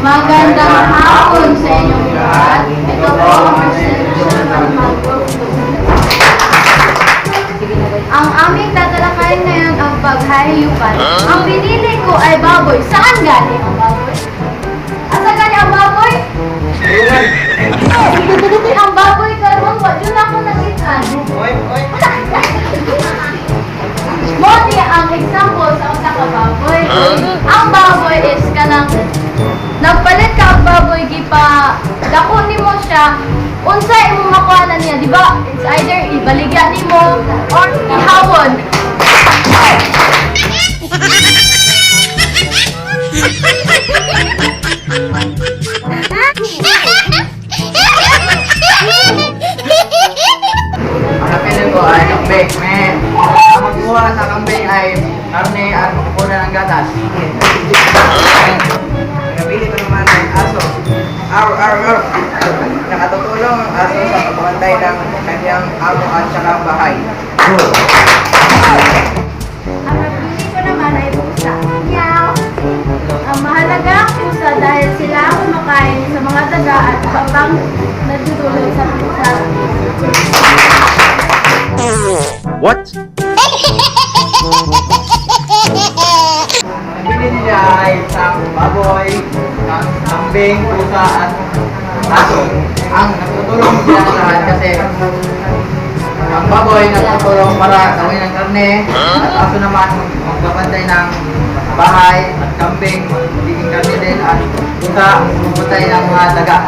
Magandang hapon sa inyong lahat. Ito po ang presentasyon ng magpupulong. Ang aming tatalakayin ngayon ang paghahiyupan. Ang pinili ko ay baboy. Saan galing ang baboy? Asa galing ang baboy? ang baboy karon wa yun ako nakitaan. Mo ni ang example sa usa ka baboy. Ang baboy is kanang gipa dako nimo siya unsa imong makuha niya di ba it's either ibaligya nimo or ihawon Ang ko ay kambing. May ang magkuha sa kambing ay karne at magkukuha ng gatas. Ar, ar, ar. Nakatutulong ang aso sa pagbantay ng kanyang amo at saka bahay. ang napili ko naman ay pusa meow ang mahalaga ang pusa dahil sila ang kumakain sa mga daga at habang nagtutulog sa pusa What? Ang napili niya ay isang baboy, isang kambing, pusa at aso. Ang nagtutulong sila sa lahat kasi ang baboy nagtutulong para gawin ng karne at aso naman magbabantay ng bahay at kambing magiging karne din at pusa magbabantay ng mga daga.